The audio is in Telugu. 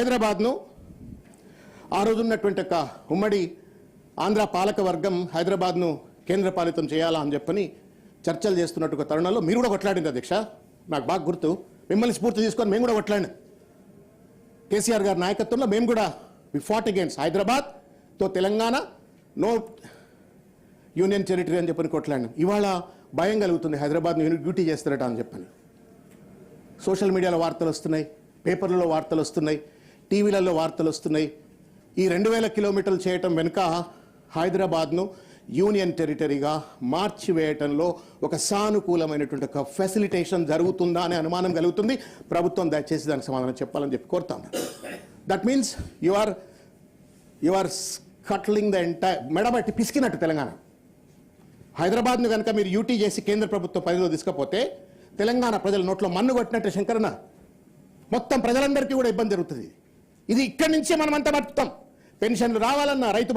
హైదరాబాద్ను ఆ రోజు ఉన్నటువంటి ఒక ఉమ్మడి ఆంధ్ర పాలక వర్గం హైదరాబాద్ను కేంద్రపాలితం చేయాలా అని చెప్పని చర్చలు చేస్తున్నట్టు తరుణంలో మీరు కూడా కొట్లాడింది అధ్యక్ష. నాకు బాగా గుర్తు. మిమ్మల్ని స్ఫూర్తి తీసుకొని మేము కూడా కొట్లాడినాం కేసీఆర్ గారి నాయకత్వంలో మేము కూడా వి ఫాట్ అగేన్స్ హైదరాబాద్తో తెలంగాణ నో యూనియన్ టెరిటరీ అని చెప్పని కొట్లాడినాం. ఇవాళ భయం కలుగుతుంది హైదరాబాద్ను డ్యూటీ చేస్తారట అని చెప్పని. సోషల్ మీడియాలో వార్తలు వస్తున్నాయి పేపర్లలో వార్తలు వస్తున్నాయి. టీవీలలో వార్తలు వస్తున్నాయి. ఈ రెండు వేల కిలోమీటర్లు చేయటం వెనుక హైదరాబాద్ను యూనియన్ టెరిటరీగా మార్చివేయటంలో ఒక సానుకూలమైనటువంటి ఒక ఫెసిలిటేషన్ జరుగుతుందా అనే అనుమానం కలుగుతుంది. ప్రభుత్వం దయచేసి దానికి సమాధానం చెప్పాలని చెప్పి కోరుతాను. That means you are you are cutting the entire మెడబట్టి పిసికినట్టు తెలంగాణ. హైదరాబాద్ను కనుక మీరు యూటీ చేసి కేంద్ర ప్రభుత్వం పరిధిలో తీసుకపోతే తెలంగాణ ప్రజల నోట్లో మన్ను కొట్టినట్టు శంకరన్న. మొత్తం ప్రజలందరికీ కూడా ఇబ్బంది జరుగుతుంది. ఇది ఇక్కడి నుంచే మనమంతా బతుకుతాం. పెన్షన్లు రావాలన్నా రైతు